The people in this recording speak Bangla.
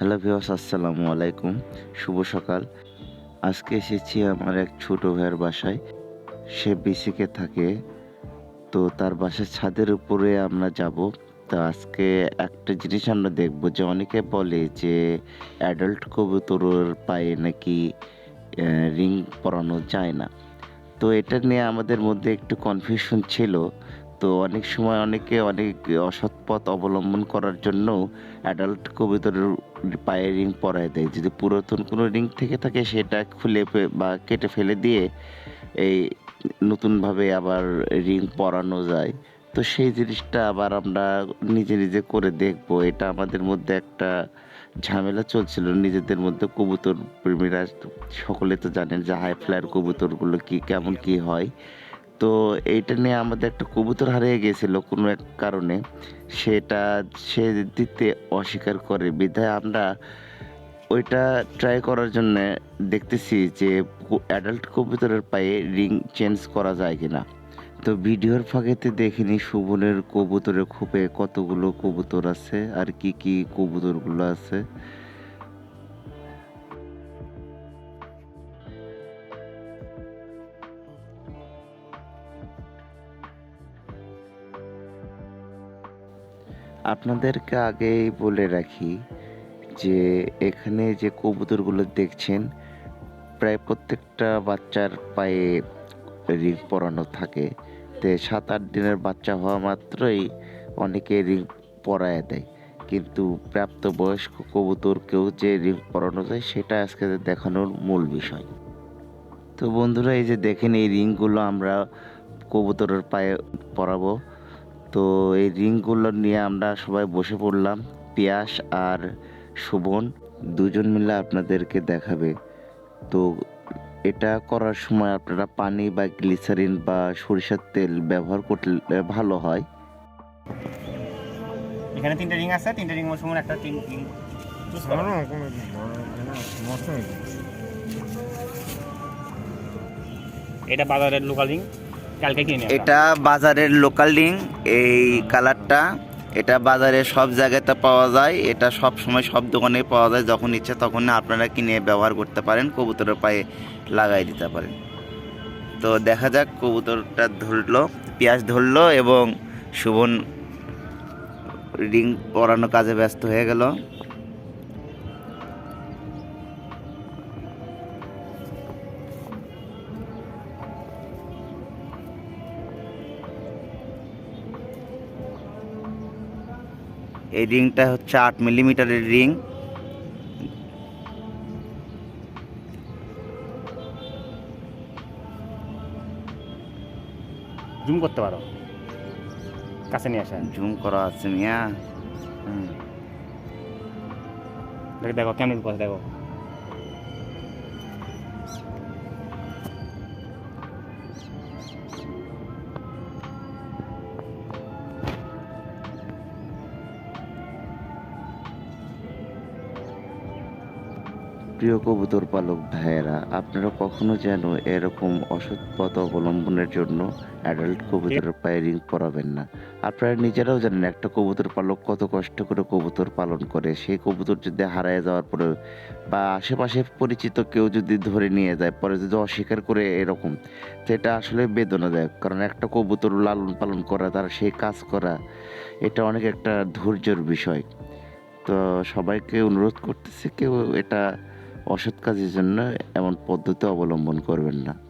হ্যালো ভিওস আসসালামু আলাইকুম। শুভ সকাল। আজকে এসেছি আমার এক ছোট ভাইয়ের বাসায়। সে বিসিকে থাকে। তো তার বাসার ছাদের উপরে আমরা যাব। তো আজকে একটা জিনিস আমরা দেখব যে অনেকে বলে যে অ্যাডাল্ট কবুতরের পায়ে নাকি রিং পরানো যায় না। তো এটা নিয়ে আমাদের মধ্যে একটু কনফিউশন ছিল। তো অনেক সময় অনেকে অনেক অসৎ পথ অবলম্বন করার জন্য অ্যাডাল্ট কবুতরের পায়ে রিং পরায় দেয়। যদি পুরাতন কোনো রিং থেকে থাকে, সেটা খুলে বা কেটে ফেলে দিয়ে এই নতুনভাবে আবার রিং পরানো যায়। তো সেই জিনিসটা আবার আমরা নিজে নিজে করে দেখব। এটা আমাদের মধ্যে একটা ঝামেলা চলছিল। নিজেদের মধ্যে কবুতর প্রেমীরা সকলে তো জানেন যে হাই ফ্লায়ার কবুতরগুলো কি, কেমন কি হয়। তো এইটা নিয়ে আমাদের একটা কবুতর হারিয়ে গিয়েছিল কোনো এক কারণে। সেটা সে দিতে অস্বীকার করে। বিধায় আমরা ওইটা ট্রাই করার জন্য দেখতেছি যে অ্যাডাল্ট কবুতরের পায়ে রিং চেঞ্জ করা যায় কিনা। তো ভিডিওর ফাঁকেতে দেখিনি সুবনের কবুতরের খোপে কতগুলো কবুতর আছে আর কি কি কবুতরগুলো আছে। আপনাদেরকে আগেই বলে রাখি যে এখানে যে কবুতরগুলো দেখছেন, প্রায় প্রত্যেকটা বাচ্চার পায়ে রিং পরানো থাকে। তো সাত আট দিনের বাচ্চা হওয়া মাত্রই অনেকে রিং পরায় দেয়। কিন্তু প্রাপ্তবয়স্ক কবুতরকেও যে রিং পরানো যায়, সেটা আজকে দেখানোর মূল বিষয়। তো বন্ধুরা, এই যে দেখেন এই রিংগুলো আমরা কবুতরের পায়ে পরাবো। তো এই রিংগুলো নিয়ে আমরা সবাই বসে পড়লাম। পিয়াস আর শোভন দুজন মিলে আপনাদেরকে দেখাবে। তো এটা করার সময় আপনারা পানি বা গ্লিসারিন বা সরিষার তেল ব্যবহার করলে ভালো হয়। এখানে তিনটে রিং আছে তিনটে রিং সময় একটা তিন রিং। এটা বাজারের লোকাল রিং। কালকে কিনে এটা বাজারের লোকাল রিং এই কালারটা এটা বাজারে সব জায়গাতে পাওয়া যায়, এটা সব সময় সব দোকানে পাওয়া যায়, যখন ইচ্ছে তখন আপনারা কিনে ব্যবহার করতে পারেন, কবুতরের পায়ে লাগাই দিতে পারেন। তো দেখা যাক, কবুতরটা ধরলো, পেঁয়াজ ধরলো এবং শুভন রিং পরানো কাজে ব্যস্ত হয়ে গেল। এই রিংটা হচ্ছে আট মিলিমিটারের রিং। জুম করতে পারো। কাছে নিয়ে আসা জুম করা আছে মিয়া। দেখো দেখো কেমন কথা দেখো। প্রিয় কবুতর পালক ভাইয়েরা আপনারা কখনো যেন এরকম অসৎ পথ অবলম্বনের জন্য অ্যাডাল্ট কবুতরের পায়ে রিং পরাবেন না। আপনারা নিজেরাও জানেন একটা কবুতর পালক কত কষ্ট করে কবুতর পালন করে। সেই কবুতর যদি হারায় যাওয়ার পরে বা আশেপাশে পরিচিত কেউ যদি ধরে নিয়ে যায় পরে যদি অস্বীকার করে এরকম তো এটা আসলে বেদনাদায়ক। কারণ একটা কবুতর লালন পালন করা তার সেই কাজ করা এটা অনেক একটা ধৈর্যের বিষয়। তো সবাইকে অনুরোধ করতেছি কেউ এটা অসৎ কাজের জন্য এমন পদ্ধতি অবলম্বন করবেন না।